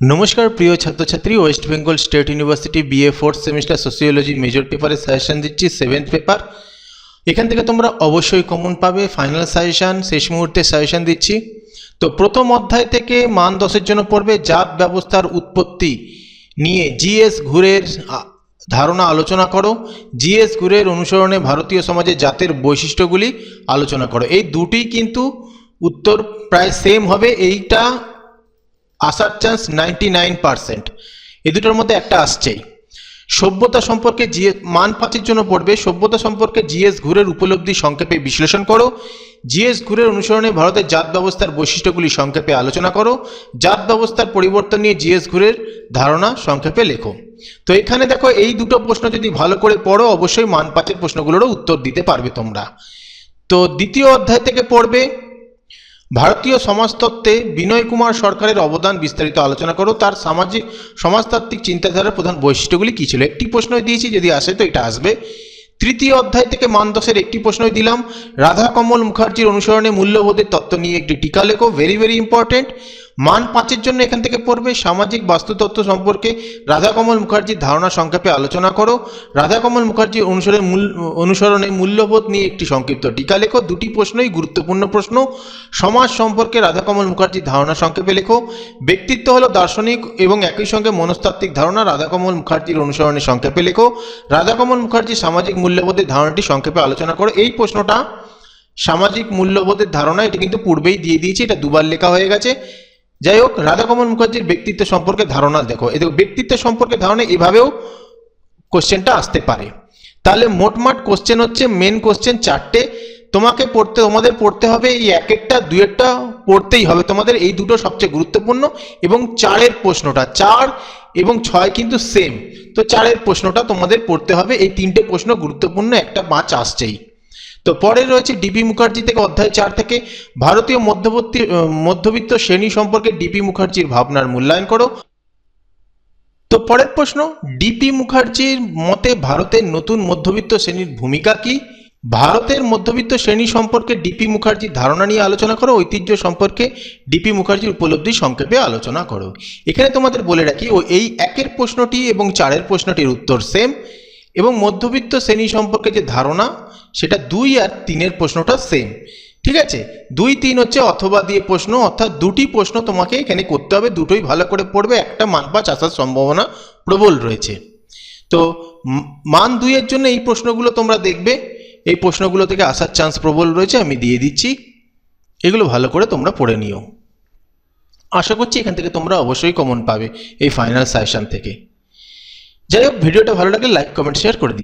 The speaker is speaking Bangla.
নমস্কার, প্রিয় ছাত্রছাত্রী West Bengal state university BA fourth semester sociology major পেপারে সাজেশন দিচ্ছি সেভেন্থ পেপার এখান থেকে তোমরা অবশ্যই কমন পাবে ফাইনাল সাজেশন শেষ মুহূর্তে সাজেশন দিচ্ছি। তো প্রথম অধ্যায় থেকে মান দশের জন্য পড়বে, জাত ব্যবস্থার উৎপত্তি নিয়ে জিএস ঘুরের ধারণা আলোচনা করো। জিএস ঘুরের অনুসরণে ভারতীয় সমাজে জাতের বৈশিষ্ট্যগুলি আলোচনা করো। এই দুটি কিন্তু উত্তর প্রায় সেম হবে, এইটা আসার চান্স নাইনটি নাইন পার্সেন্ট এ দুটোর মধ্যে একটা আসছেই সভ্যতা সম্পর্কে জিএস মান পাঁচের জন্য পড়বে। সভ্যতা সম্পর্কে জিএস ঘুরের উপলব্ধি সংক্ষেপে বিশ্লেষণ করো। জিএস ঘুরের অনুসরণে ভারতের জাত ব্যবস্থার বৈশিষ্ট্যগুলি সংক্ষেপে আলোচনা করো। জাত ব্যবস্থার পরিবর্তন নিয়ে জিএস ঘুরের ধারণা সংক্ষেপে লেখো। তো এখানে দেখো, এই দুটো প্রশ্ন যদি ভালো করে পড়ো, অবশ্যই মান পাঁচের প্রশ্নগুলোরও উত্তর দিতে পারবে তোমরা। তো দ্বিতীয় অধ্যায় থেকে পড়বে ভারতীয় সমাজতত্ত্বে বিনয় কুমার সরকারের অবদান বিস্তারিত আলোচনা করো। তার সামাজিক, সমাজতাত্ত্বিক চিন্তাধারার প্রধান বৈশিষ্ট্যগুলি কী ছিল? একটি প্রশ্ন দিয়েছি, যদি আসে তো এটা আসবে। তৃতীয় অধ্যায় থেকে মানদশের একটি প্রশ্নই দিলাম। রাধা কমল মুখার্জির অনুসরণে মূল্যবোধের তত্ত্ব নিয়ে একটি টিকা লেখো। ভেরি ভেরি ইম্পর্টেন্ট মান পাঁচের জন্য এখান থেকে পড়বে। সামাজিক বাস্তুতত্ত্ব সম্পর্কে রাধাকমল মুখার্জির ধারণা সংক্ষেপে আলোচনা করো। রাধাকমল মুখার্জির অনুসরণে মূল, অনুসরণে মূল্যবোধ নিয়ে একটি সংক্ষিপ্ত টিকা লেখো। দুটি প্রশ্নই গুরুত্বপূর্ণ প্রশ্ন। সমাজ সম্পর্কে রাধাকমল মুখার্জির ধারণা সংক্ষেপে লেখো। ব্যক্তিত্ব হলো দার্শনিক এবং একই সঙ্গে মনস্তাত্ত্বিক ধারণা রাধাকমল মুখার্জির অনুসরণে সংক্ষেপে লেখো। রাধাকমল মুখার্জির সামাজিক মূল্যবোধের ধারণাটি সংক্ষেপে আলোচনা করো। এই প্রশ্নটা সামাজিক মূল্যবোধের ধারণা, এটা কিন্তু পূর্বেই দিয়ে দিয়েছি, এটা দুবার লেখা হয়ে গেছে। যাই হোক রাধাকমল মুখার্জির ব্যক্তিত্ব সম্পর্কে ধারণা দেখো। এই দেখো, ব্যক্তিত্ব সম্পর্কে ধারণা এভাবেও কোশ্চেনটা আসতে পারে। তাহলে মোটমাট কোশ্চেন হচ্ছে মেন কোশ্চেন চারটে। তোমাকে পড়তে, তোমাদের পড়তে হবে এই এক একটা দুই একটা পড়তেই হবে। তোমাদের এই দুটো সবচেয়ে গুরুত্বপূর্ণ এবং চারের প্রশ্নটা। চার এবং ছয় কিন্তু সেম তো চারের প্রশ্নটা তোমাদের পড়তে হবে। এই তিনটে প্রশ্ন গুরুত্বপূর্ণ, একটা পাঁচ আসছেই। তো পরে রয়েছে ডিপি মুখার্জি থেকে অধ্যায় চার থেকে, ভারতীয় মধ্যবর্তী মধ্যবিত্ত শ্রেণি সম্পর্কে ডিপি মুখার্জির ভাবনার মূল্যায়ন করো। তো পরের প্রশ্ন, ডিপি মুখার্জির মতে ভারতের নতুন মধ্যবিত্ত শ্রেণির ভূমিকা কি? ভারতের মধ্যবিত্ত শ্রেণি সম্পর্কে ডিপি মুখার্জির ধারণা নিয়ে আলোচনা করো, ঐতিহ্য সম্পর্কে ডিপি মুখার্জির উপলব্ধি সংক্ষেপে আলোচনা করো। এখানে তোমাদের বলে রাখি, ও এই একের প্রশ্নটি এবং চারের প্রশ্নটির উত্তর সেম এবং মধ্যবিত্ত শ্রেণি সম্পর্কে যে ধারণা, সেটা দুই আর তিনের প্রশ্নটা সেম ঠিক আছে? দুই, তিন হচ্ছে অথবা দিয়ে প্রশ্ন, অর্থাৎ দুটি প্রশ্ন তোমাকে এখানে করতে হবে। দুটোই ভালো করে পড়বে। একটা মান পাঁচ আসার সম্ভাবনা প্রবল রয়েছে। তো মান দুইয়ের জন্য এই প্রশ্নগুলো তোমরা দেখবে। এই প্রশ্নগুলো থেকে আসার চান্স প্রবল রয়েছে। আমি দিয়ে দিচ্ছি। এগুলো ভালো করে তোমরা পড়ে নিও। আশা করছি এখান থেকে তোমরা অবশ্যই কমন পাবে এই ফাইনাল সেশন থেকে। যাই হোক ভিডিওটা ভালো লাগলে লাইক কমেন্ট শেয়ার করে দিও।